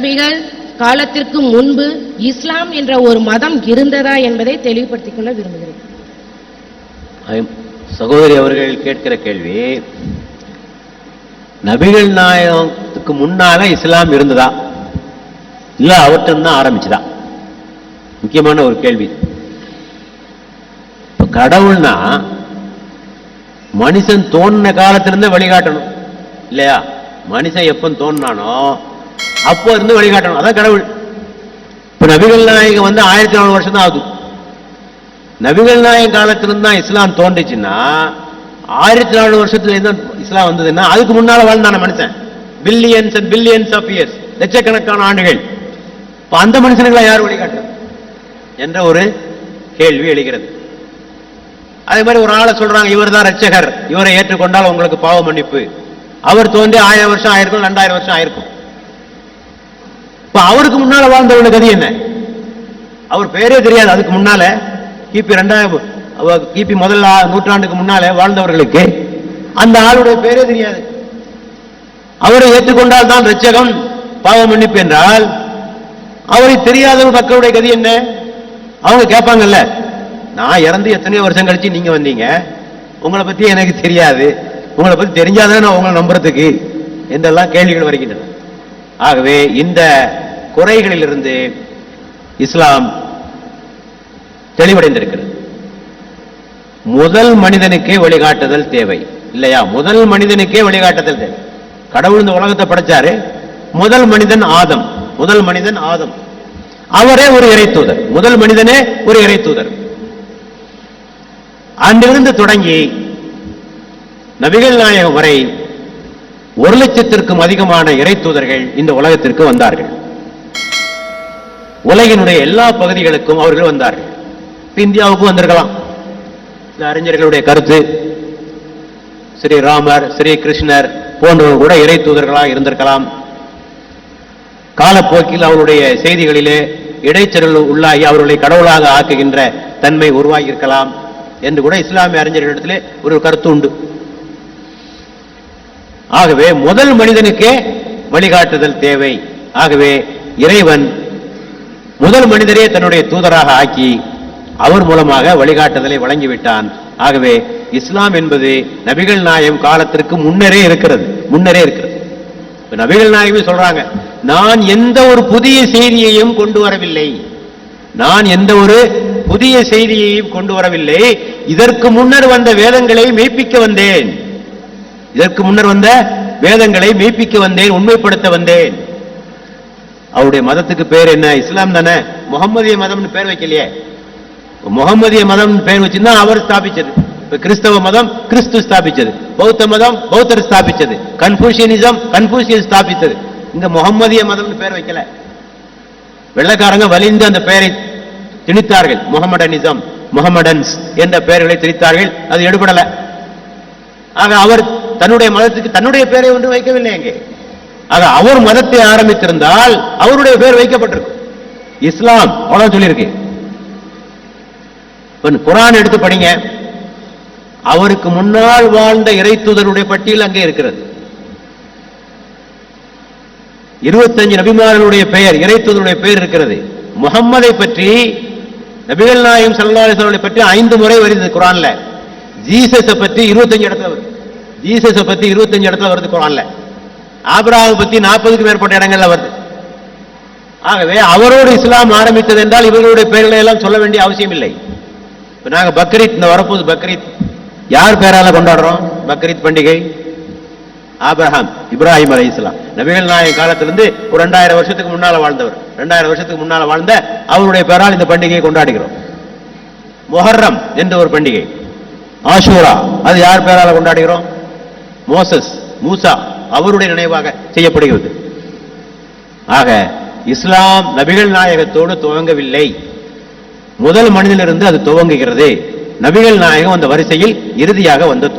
அரபிகள் காலத்திற்கு முன்பு இஸ்லாம் என்ற ஒரு மதம் இருந்ததா என்பதை தெளிவுபடுத்திக் கொள்ள விரும்புகிறேன். சகோதரி அவர்கள் கேட்கிற கேள்வி நபிகள் நாயகத்துக்கு முன்னால இஸ்லாம் இருந்ததா? இல்ல அவர்கிட்ட தான் ஆரம்பிச்சுதா? முக்கியமான ஒரு கேள்வி. இப்ப கடவுள்னா மனுஷன் தோன்றின காலத்திலிருந்தே வழிகாட்டணும் இல்லையா? மனுஷன் எப்ப தோன்றானோ அப்போ இருந்து வழிகாட்டணும். அதான் கடவுள். இப்ப நபிகள் நாயகம் வந்து ஆயிரத்தி நானூறு வருஷம் தான் ஆகுது. நபிகள் நாயகம் காலத்திலிருந்து தான் இஸ்லாம் தோன்றுச்சுன்னா ஆயிரத்தி நானூறு வருஷத்துலேருந்து இஸ்லாம் வந்ததுன்னா அதுக்கு முன்னால வாழ்ந்தான மனுஷன். Billions and billions of years லட்சக்கணக்கான ஆண்டுகள். இப்ப அந்த மனுஷனுங்களை யார் வழிகாட்டு என்ற ஒரு கேள்வி எழுகிறது. அதே மாதிரி ஒரு ஆளை சொல்றாங்க இவர் தான் ரட்சகர் இவரை ஏற்றுக்கொண்டால் உங்களுக்கு பாவ மன்னிப்பு. அவர் தோன்றி ஆயிரம் வருஷம் ஆயிருக்கும் ரெண்டாயிரம் வருஷம் ஆயிருக்கும். இப்ப அவருக்கு முன்னால வாழ்ந்தவனுக்கு கதி என்ன? அவர் பேரே தெரியாது. அதுக்கு முன்னால கிபி ரெண்டாயிரம் கிபி முதல் நூற்றாண்டுக்கு முன்னால வாழ்ந்தவர்களுக்கு அந்த ஆளுடைய பேரே தெரியாது. அவரை ஏற்றுக்கொண்டால் தான் ரச்சகம் பாவ மன்னிப்பு என்றால் அவரை தெரியாத மக்களுடைய கதி என்ன? அவங்க கேட்பாங்கல்ல நான் இறந்து எத்தனையோ வருஷம் கழிச்சு நீங்க வந்தீங்க உங்களை பத்தி எனக்கு தெரியாது. உங்களை பத்தி தெரிஞ்சாதான் நான் உங்களை நம்புறதுக்கு? என்றெல்லாம் கேள்விகள் வருகின்றன. ஆகவே இந்த குறைகளிலிருந்து இஸ்லாம் தெளிவடைந்திருக்கிறது. முதல் மனிதனுக்கே வழிகாட்டுதல் தேவை இல்லையா? முதல் மனிதனுக்கே வழிகாட்டுதல் தேவை. கடவுள் இந்த உலகத்தை படைச்சாரு. முதல் மனிதன் ஆதம். முதல் மனிதன் ஆதம். அவரே ஒரு இறைத்தூதர் முதல் மனிதனே ஒரு இறைத்தூதர் அன்றிருந்து தொடங்கி நபிகள் நாயகம் வரை ஒரு லட்சத்திற்கும் அதிகமான இறைத்தூதர்கள் இந்த உலகத்திற்கு வந்தார்கள். உலகினுடைய எல்லா பகுதிகளுக்கும் அவர்கள் வந்தார்கள். இந்தியாவுக்கும் வந்திருக்கலாம். சில அறிஞர்களுடைய கருத்து ஸ்ரீ ராமர் ஸ்ரீ கிருஷ்ணர் போன்றவர் கூட இறை தூதர்களாக இருந்திருக்கலாம். காலப்போக்கில் அவருடைய செய்திகளிலே இடைச்செருள் உள்ளாகி அவர்களை கடவுளாக ஆக்குகின்ற தன்மை உருவாகியிருக்கலாம் என்று கூட இஸ்லாமிய அறிஞர்களிடத்திலே ஒரு கருத்து உண்டு. ஆகவே முதல் மனிதனுக்கே வழிகாட்டுதல் தேவை. ஆகவே இறைவன் முதல் மனிதரே தன்னுடைய தூதராக ஆக்கி அவர் மூலமாக வழிகாட்டுதலை வழங்கிவிட்டான். ஆகவே இஸ்லாம் என்பது நபிகள் நாயம் காலத்திற்கு முன்னரே இருக்கிறது. முன்னரே இருக்கிறது. நபிகள் நாயகமே சொல்றாங்க நான் எந்த ஒரு புதிய செய்தியையும் கொண்டு வரவில்லை. நான் எந்த ஒரு புதிய செய்தியையும் கொண்டு வரவில்லை. இதற்கு முன்னர் வந்த வேதங்களை மெய்ப்பிக்க வந்தேன். இதற்கு முன்னர் வந்த வேதங்களை மெய்ப்பிக்க வந்தேன் உண்மைப்படுத்த வந்தேன். அவருடைய மதத்துக்கு பேர் என்ன? இஸ்லாம் தானே. முகம்மதிய மதம்னு பேர் வைக்கலையே. முகம்மதிய மதம் பேர் வச்சிருந்தா அவர் ஸ்தாபிச்சது. கிறிஸ்தவ மதம் கிறிஸ்து ஸ்தாபிச்சது. பௌத்த மதம் பௌத்தர் ஸ்தாபிச்சது. கன்ஃபூஷியனிசம் கன்ஃபூஷியன் ஸ்தாபித்தது. இந்த முகம்மதிய மதம்னு பேர் வைக்கல. வெள்ளக்காரங்க வலிந்து அந்த பெயரை திணித்தார்கள். முகமடனிசம் முகமடன்ஸ் என்ற பெயர்களை திணித்தார்கள். அது எடுபடல. ஆக அவர் தன்னுடைய மதத்துக்கு தன்னுடைய பெயரை ஒன்று வைக்கவில்லை அங்கே. ஆக அவர் மதத்தை ஆரம்பித்திருந்தால் அவருடைய பெயர் வைக்கப்பட்டிருக்கும். இஸ்லாம் அவ்வளவு சொல்லியிருக்கு. குரான் எடுத்து படிங்க. அவருக்கு முன்னால் வாழ்ந்த இறைத்தூதருடைய பட்டியல் அங்கே இருக்கிறது. இருபத்தஞ்சு நபிமாரனுடைய பெயர் இறைத்துதனுடைய பெயர் இருக்கிறது. முகம்மதை பற்றி நபிகள் நாயம் ஸல்லல்லாஹு பற்றி ஐந்து முறை வருது குரான்ல. ஜீசஸை பற்றி இருபத்தஞ்சு இடத்துல வருது. ஜீசஸை பத்தி இருபத்தஞ்சு இடத்துல வருது குரான்ல. ஆபிரகாமை பத்தி நாற்பதுக்கு மேற்பட்ட இடங்கள்ல வருது. ஆகவே அவரோடு இஸ்லாம் ஆரம்பித்தது என்றால் இவர்களுடைய பெயர்களை எல்லாம் சொல்ல வேண்டிய அவசியம் இல்லை. இப்போ நாங்கள் பக்ரீத் இந்த வரப்போகுது பக்ரீத். யார் பேரால கொண்டாடுறோம்? பக்ரீத் பண்டிகை? ஆபிரஹாம் இப்ராஹிம் அலி இஸ்லாம் நபிகள் நாயக காலத்திலிருந்து ஒரு ரெண்டாயிரம் வருஷத்துக்கு முன்னால் வாழ்ந்தவர். ரெண்டாயிரம் வருஷத்துக்கு முன்னால் வாழ்ந்த அவருடைய பெயரால் இந்த பண்டிகையை கொண்டாடுகிறோம். முஹர்ரம் என்ற ஒரு பண்டிகை. ஆஷூரா அது யார் பேரால கொண்டாடுகிறோம்? மோசஸ் மூசா அவருடைய நினைவாக செய்யப்படுகிறது. ஆக இஸ்லாம் நபிகள் நாயகத்தோடு துவங்கவில்லை. முதல் மனிதனிலிருந்து அது துவங்குகிறது. நபிகள் நாயகம் அந்த வரிசையில் இறுதியாக வந்த